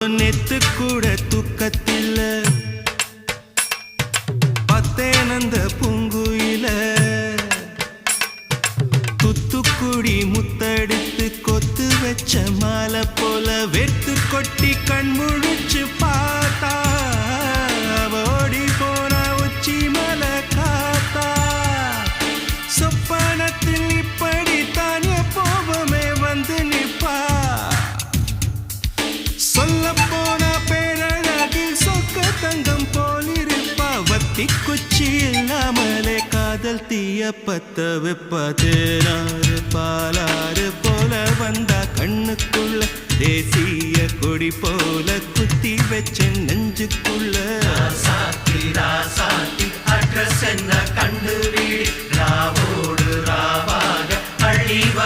நெத்து கூட தூக்கத்தில் பத்தேனந்த பூங்குயில. துத்துக்குடி முத்தெடுத்து கொத்து வச்ச மாலை போல வெத்து கொட்டி கண் தீக்குச்சி இல்லாமலே காதல் தீய பத்த வெப்பதேனாறு பாலாறு போல வந்தா கண்ணுக்குள்ள தேசிய கொடி போல குத்தி வச்ச நெஞ்சுக்குள்ள. சாத்தி ராசாத்தி அட்ரஸ் என்ன கண்டு ராவோடு ராவாக அழிவா